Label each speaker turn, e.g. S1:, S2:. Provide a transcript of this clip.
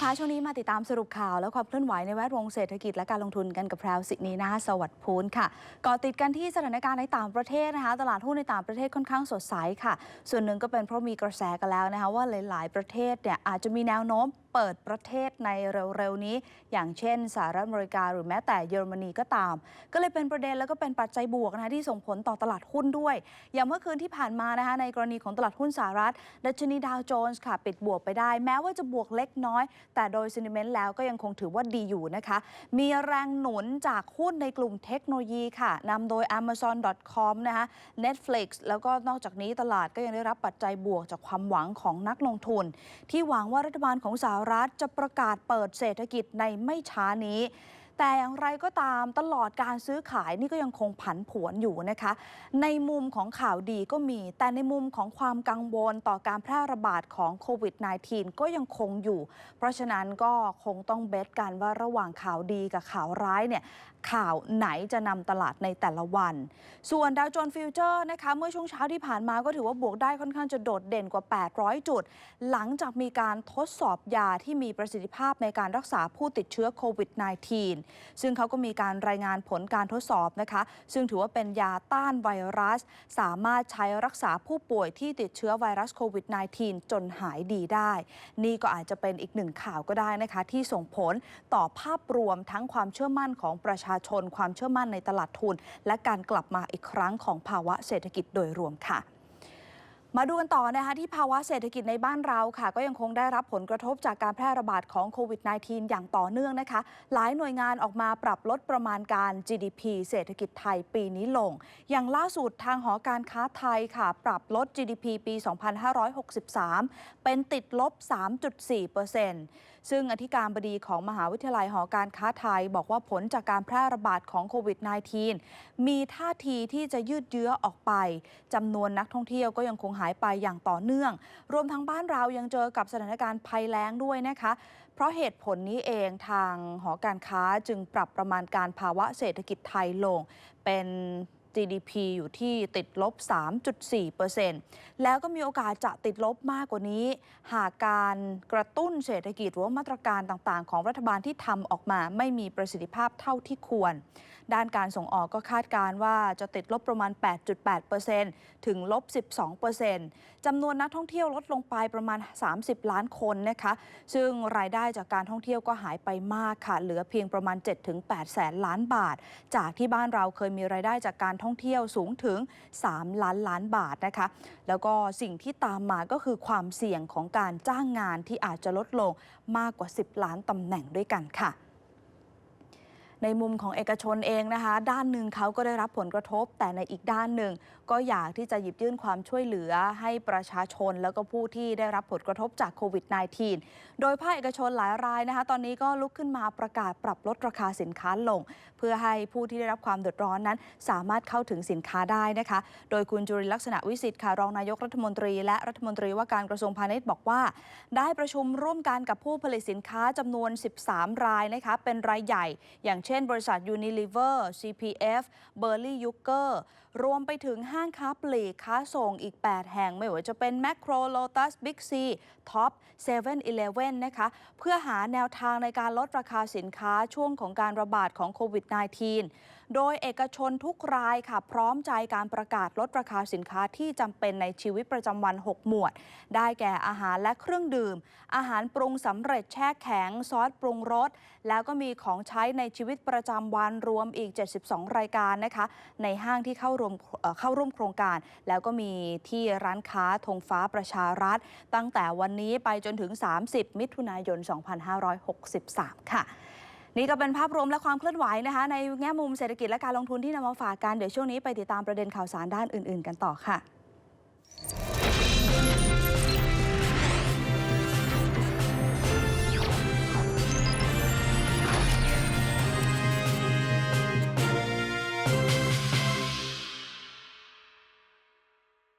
S1: คะช่วงนี้มาติดตามสรุปข่าว และความเคลื่อนไหวในแวดวงเศรษฐกิจและการลงทุนกันกับแพรวสินีนาสวัสดิ์พูนค่ะก่อติดกันที่สถานการณ์ในต่างประเทศนะคะตลาดหุ้นในต่างประเทศค่อนข้างสดใสค่ะ ส่วนหนึ่งก็เป็นเพราะมีกระแสกันแล้วนะคะว่าหลาย ๆ ประเทศเนี่ยอาจจะมีแนวโน้มเปิดประเทศในเร็วๆนี้ อย่างเช่นสหรัฐอเมริกาหรือแม้แต่เยอรมนีก็ตาม ก็เลยเป็นประเด็นแล้วก็เป็นปัจจัยบวกนะคะที่ส่งผลต่อตลาดหุ้นด้วย อย่างเมื่อคืนที่ผ่านมานะคะในกรณีของตลาดหุ้นสหรัฐ ดัชนีดาวโจนส์ค่ะ ปิดบวกไปได้ แม้ว่าจะบวกเล็กน้อยแต่โดยซินิเมนต์แล้วก็ยังคงถือว่าดีอยู่นะคะ มีแรงหนุนจากหุ้นในกลุ่มเทคโนโลยีค่ะนำโดย Amazon.com นะคะ Netflix แล้วก็นอกจากนี้ตลาดก็ยังได้รับปัจจัยบวกจากความหวังของนักลงทุน ที่หวังว่ารัฐบาลของสหรัฐจะประกาศเปิดเศรษฐกิจในไม่ช้านี้ แต่อย่างไรก็ตามตลอดการซื้อขายนี่ก็ยังคงผันผวนอยู่นะคะ ในมุมของข่าวดีก็มี แต่ในมุมของความกังวลต่อการแพร่ระบาดของโควิด -19 ก็ยังคงอยู่ เพราะฉะนั้นก็คงต้องเบสกันว่าระหว่างข่าวดีกับข่าวร้ายเนี่ยข่าวไหนจะนำตลาดในแต่ละวัน ส่วนดาวโจนส์ฟิวเจอร์นะคะเมื่อช่วงเช้าที่ผ่านมาก็ถือว่าบวกได้ค่อนข้างจะโดดเด่นกว่า 800 จุด หลังจากมีการทดสอบยาที่มีประสิทธิภาพในการรักษาผู้ติดเชื้อโควิด -19 ซึ่งเขาก็มีการรายงานผลการทดสอบนะคะ ซึ่งถือว่าเป็นยาต้านไวรัส สามารถใช้รักษาผู้ป่วยที่ติดเชื้อไวรัสโควิด -19 จนหายดีได้ นี่ก็อาจจะเป็นอีกหนึ่งข่าวก็ได้นะคะ ที่ส่งผลต่อภาพรวมทั้งความเชื่อมั่นของประชาชน ความเชื่อมั่นในตลาดทุน และการกลับมาอีกครั้งของภาวะเศรษฐกิจโดยรวมค่ะ มาดูกันต่อนะคะที่ภาวะเศรษฐกิจในบ้านเราค่ะ ก็ยังคงได้รับผลกระทบจากการแพร่ระบาดของโควิด -19 อย่างต่อเนื่องนะคะ หลายหน่วยงานออกมาปรับลดประมาณการ GDP เศรษฐกิจไทยปีนี้ลง อย่างล่าสุดทางหอการค้าไทยค่ะ ปรับลด GDP ปี 2563 เป็นติดลบ 3.4%ซึ่งอธิการบดีของมหาวิทยาลัยหอการค้าไทย บอกว่าผลจากการแพร่ระบาดของโควิด -19 มีท่าทีที่จะยืดเยื้อออกไปจำนวนนักท่องเที่ยวก็ยังคงหายไปอย่างต่อเนื่อง รวมทั้งบ้านเรายังเจอกับสถานการณ์ภัยแล้งด้วยนะคะ เพราะเหตุผลนี้เองทางหอการค้าจึงปรับประมาณการภาวะเศรษฐกิจไทยลงเป็น GDP อยู่ที่ติดลบ 3.4%แล้วก็มีโอกาสจะติดลบมากกว่านี้ หากการกระตุ้นเศรษฐกิจหรือว่ามาตรการต่างๆ ของรัฐบาลที่ทำออกมาไม่มีประสิทธิภาพเท่าที่ควร ด้านการส่งออกก็คาดการณ์ว่าจะติดลบประมาณ 8.8%ถึงลบ 12%จำนวนนักท่องเที่ยวลดลงไปประมาณ 30 ล้านคนนะคะ ซึ่งรายได้จากการท่องเที่ยวก็หายไปมากค่ะ เหลือเพียงประมาณ 7-8 แสนล้านบาท จากที่บ้านเราเคยมีรายได้จากการท่องเที่ยวสูงถึง 3 ล้านล้านบาทนะคะ แล้วก็สิ่งที่ตามมาก็คือความเสี่ยงของการจ้างงานที่อาจจะลดลงมากกว่า 10 ล้านตำแหน่งด้วยกันค่ะ ในมุมของเอกชนเองนะคะ ด้านหนึ่งเขาก็ได้รับผลกระทบ แต่ในอีกด้านหนึ่ง ก็อยากที่จะหยิบยื่นความช่วยเหลือให้ประชาชน แล้วก็ผู้ที่ได้รับผลกระทบจากโควิด -19 โดยภาคเอกชนหลายรายนะคะ ตอนนี้ก็ลุกขึ้นมาประกาศปรับลดราคาสินค้าลง เพื่อให้ผู้ที่ได้รับความเดือดร้อนนั้น สามารถเข้าถึงสินค้าได้นะคะ โดยคุณจุริลักษณะวิสิทธิ์ค่ะรองนายกรัฐมนตรี และรัฐมนตรีว่าการกระทรวงพาณิชย์บอกว่า ได้ประชุมร่วมกันกับผู้ผลิตสินค้าจำนวน 13 รายนะคะเป็นรายใหญ่ อย่างเช่น่นบริษัท Unilever CPF b u r l e y u k e r รวมไปถึงห้างค้าปลีกค้าส่งอีก 8 แห่งไม่ว่าจะเป็น Macro Lotus Big C Top 7-Eleven นะคะ เพื่อหาแนวทางในการลดราคาสินค้าช่วงของการระบาดของโควิด -19 โดยเอกชนทุกรายค่ะ พร้อมใจการประกาศลดราคาสินค้าที่จำเป็นในชีวิตประจำวัน 6 หมวด ได้แก่อาหารและเครื่องดื่ม อาหารปรุงสำเร็จแช่แข็ง ซอสปรุงรส แล้วก็มีของใช้ในชีวิตประจำวันรวมอีก 72 รายการนะคะ ในห้างที่เข้าร่วมเข้าร่วมโครงการ แล้วก็มีที่ร้านค้าธงฟ้าประชารัฐ ตั้งแต่วันนี้ไปจนถึง 30 มิถุนายน 2563 ค่ะ นี่ก็เป็นภาพรวมและความเคลื่อนไหวนะคะ ในแง่มุมเศรษฐกิจและการลงทุนที่นำมาฝากกัน เดี๋ยวช่วงนี้ไปติดตามประเด็นข่าวสารด้านอื่น ๆ กันต่อค่ะ